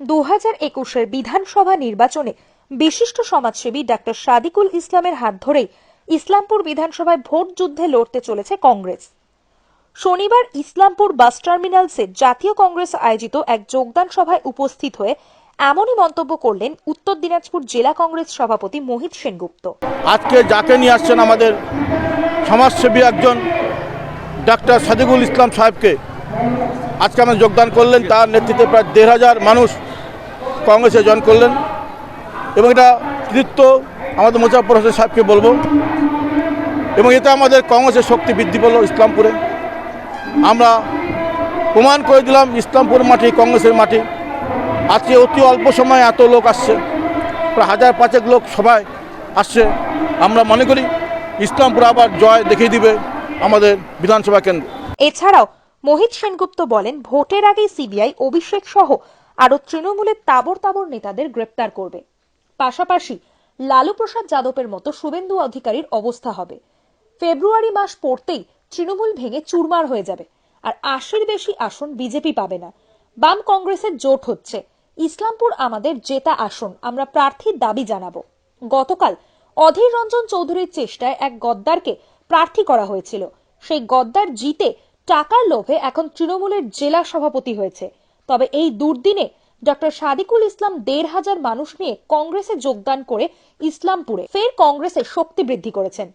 দু হাজার একুশের বিধানসভা নির্বাচনে বিশিষ্ট সমাজসেবী ডাক্তার সাদিকুল ইসলামের হাত ধরেই ইসলামপুর বিধানসভায় ভোট যুদ্ধে লড়তে চলেছে কংগ্রেস। শনিবার ইসলামপুর বাস টার্মিনালসে জাতীয় কংগ্রেস আয়োজিত এক যোগদান সভায় উপস্থিত হয়ে এমনই মন্তব্য করলেন উত্তর দিনাজপুর জেলা কংগ্রেস সভাপতি মোহিত সেনগুপ্ত। আজকে যাকে নিয়ে আসছেন আমাদের সমাজসেবী একজন ডাক্তার সাদিকুল ইসলাম সাহেবকে আজকে আমরা যোগদান করলেন। তার নেতৃত্বে প্রায় দেড় হাজার মানুষ কংগ্রেসে জয়েন করলেন এবং এটা কৃতিত্ব আমাদের মোজাফর হোসেন সাহেবকে বলব। এবং এতে আমাদের কংগ্রেসের শক্তি বৃদ্ধি পেল ইসলামপুরে। আমরা প্রমাণ করে দিলাম ইসলামপুর মাটি কংগ্রেসের মাটি আজকে অতি অল্প সময়ে এত লোক আসছে। প্রায় হাজার পাঁচেক লোক সবাই আসছে। আমরা মনে করি ইসলামপুর আবার জয় দেখিয়ে দিবে আমাদের বিধানসভা কেন্দ্র। এছাড়াও মোহিত সেনগুপ্ত বলেন, ভোটের আগে সিবিআই, অভিষেক সহ আরও তৃণমূলের তাবর তাবর নেতাদের গ্রেপ্তার করবে। পাশাপাশি লালু প্রসাদ যাদবের মতো শুভেন্দু অধিকারীর অবস্থা হবে। ফেব্রুয়ারি মাস পড়তেই তৃণমূল ভেঙে চুরমার হয়ে যাবে আর আশির বেশি আসন বিজেপি পাবে না। বাম কংগ্রেসের জোট হচ্ছে। ইসলামপুর আমাদের জেতা আসন, আমরা প্রার্থীর দাবি জানাব। গতকাল অধীর রঞ্জন চৌধুরীর চেষ্টায় এক গদ্দারকে প্রার্থী করা হয়েছিল। সেই গদ্দার জিতে টাকার লোভে এখন তৃণমূলের জেলা সভাপতি হয়েছে। তবে এই দুর্দিনে ডক্টর সাদিকুল ইসলাম দেড় হাজার মানুষ নিয়ে কংগ্রেসে যোগদান করে ইসলামপুরে ফের কংগ্রেসের শক্তি বৃদ্ধি করেছেন।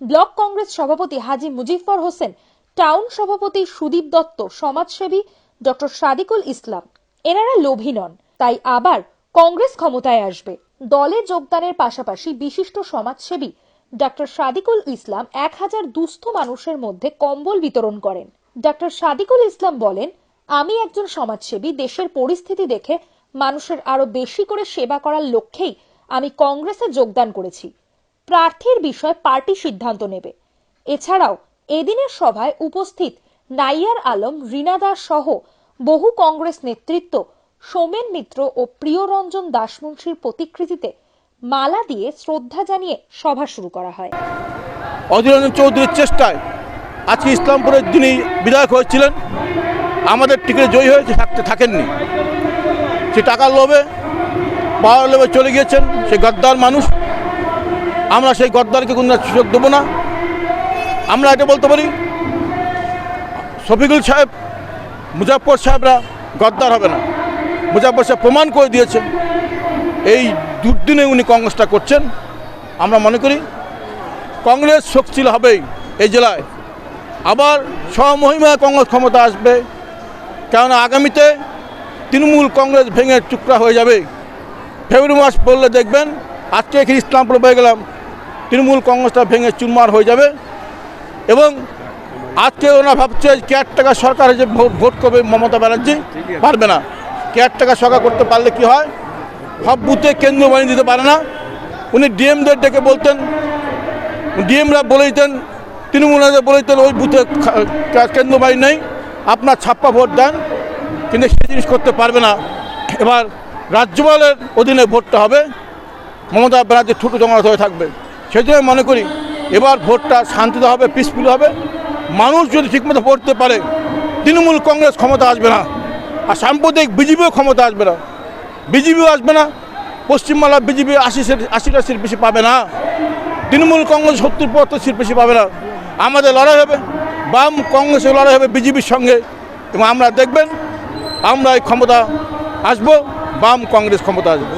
ব্লক কংগ্রেস সভাপতি হাজি মুজিফর হোসেন, টাউন সভাপতি সুদীপ দত্ত, সমাজসেবী ডক্টর সাদিকুল ইসলাম, এনারা লোভী নন, তাই আবার কংগ্রেস ক্ষমতায় আসবে। দলে যোগদানের পাশাপাশি বিশিষ্ট সমাজসেবী ডক্টর সাদিকুল ইসলাম এক হাজার দুস্থ মানুষের মধ্যে কম্বল বিতরণ করেন। ডক্টর সাদিকুল ইসলাম বলেন আমি একজন সমাজসেবী, দেশের পরিস্থিতি দেখে মানুষের আরও বেশি করে সেবা করার লক্ষ্যেই আমি কংগ্রেসে যোগদান করেছি। প্রার্থীর বিষয়ে পার্টি সিদ্ধান্ত নেবে। এছাড়াও এদিনের সভায় উপস্থিত নাইয়ার আলম, রীনা দাস সহ বহু কংগ্রেস নেতৃত্ব, সোমেন মিত্র ও প্রিয়রঞ্জন দাসমুন্সির প্রতিকৃতিতে মালা দিয়ে শ্রদ্ধা জানিয়ে সভা শুরু করা হয়। অধীর রঞ্জন চৌধুরীর চেষ্টায় আজকে ইসলামপুরের যিনি বিধায়ক হয়েছিলেন। আমাদের টিকিটে জয়ী হয়েছে, থাকতে থাকেননি। সে টাকার লোভে, পাওয়ার লোভে চলে গিয়েছেন সেই গদ্দার মানুষ। আমরা সেই গদ্দারকে কোনো সুযোগ দেবো না। আমরা এটা বলতে পারি, শফিকুল সাহেব মুজাফর সাহেবরা গদ্দার হবে না। মুজাফর সাহেব প্রমাণ করে দিয়েছেন এই দুর্দিনে উনি কংগ্রেসটা করছেন। আমরা মনে করি, কংগ্রেস শক্তিশীল হবেই এই জেলায়। আবার স্বমহিমা কংগ্রেস ক্ষমতা আসবে কেননা আগামীতে তৃণমূল কংগ্রেস ভেঙে টুকরা হয়ে যাবে। ফেব্রুয়ারি মাস পড়লে দেখবেন, আজকে এখানে ইসলামপুরে পেয়ে গেলাম, তৃণমূল কংগ্রেসটা ভেঙে চুরমার হয়ে যাবে এবং আজকে ওনারা ভাবছে টাকা সরকার যে ভোট করবে মমতা ব্যানার্জি, পারবে না। টাকা সরকার করতে পারলে কি হয়? সব বুথে কেন্দ্র বানিয়ে দিতে পারে না। উনি ডিএমদের ডেকে বলতেন, ডিএমরা বলে দিতেন তৃণমূলদের বলে দিতেন, ওই বুথে কেন্দ্র বাহিনী নেই। আপনার ছাপ্পা ভোট দেন, কিন্তু সেই জিনিস করতে পারবে না। এবার রাজ্যপালের অধীনে ভোটটা হবে, মমতা ব্যানার্জি ঠুটো জমাত হয়ে থাকবে। সেই জন্য মনে করি, এবার ভোটটা শান্তিতে হবে পিসফুল হবে। মানুষ যদি ঠিকমতো পড়তে পারে, তৃণমূল কংগ্রেস ক্ষমতা আসবে না, আর সাম্প্রদায়িক বিজেপিও ক্ষমতা আসবে না। বিজেপিও আসবে না পশ্চিমবাংলা বিজেপি আশি আশিটা সিট বেশি পাবে না। তৃণমূল কংগ্রেস সত্তর পঁয়াত্তর সিট বেশি পাবে না। আমাদের লড়াই হবে বাম কংগ্রেসের লড়াই হবে বিজেপির সঙ্গে। এবং আমরা দেখবেন আমরা এই ক্ষমতা আসব, বাম কংগ্রেস ক্ষমতা আসবে।